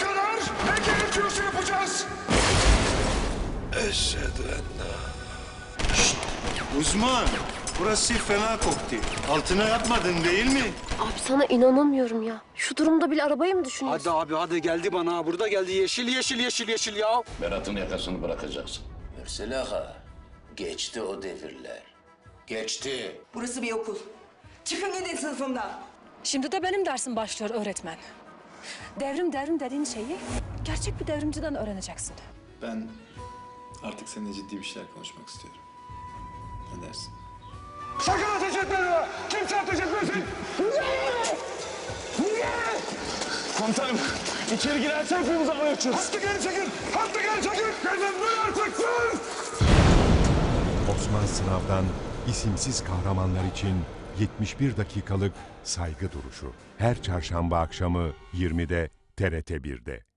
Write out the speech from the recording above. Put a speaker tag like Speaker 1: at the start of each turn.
Speaker 1: karar ne gerekiyorsa yapacağız. Eşhedü. Şşt, uzman. Burası fena koktu. Altına yapmadın değil mi?
Speaker 2: Abi sana inanamıyorum ya. Şu durumda bile arabayı mı düşünüyorsun?
Speaker 3: Hadi abi hadi geldi bana. Burada geldi yeşil yeşil yeşil yeşil ya.
Speaker 4: Berat'ın yakasını bırakacaksın.
Speaker 5: Mürsel Ağa, geçti o devirler. Geçti.
Speaker 6: Burası bir okul. Çıkın gidin sınıfımdan.
Speaker 7: Şimdi de benim dersim başlıyor öğretmen. Devrim devrim dediğin şeyi gerçek bir devrimciden öğreneceksin.
Speaker 8: Ben artık seninle ciddi bir şeyler konuşmak istiyorum. Ne dersin?
Speaker 9: Sakın ateş etme! Kimse ateş etmesin! Komutanım, içeri girerse hepimiz havaya uçuyoruz. Hattı geri çekin! Hattı geri çekin! Gözümden artık sus!
Speaker 10: Osman Sınav'dan isimsiz kahramanlar için 71 dakikalık saygı duruşu. Her çarşamba akşamı 20'de TRT 1'de.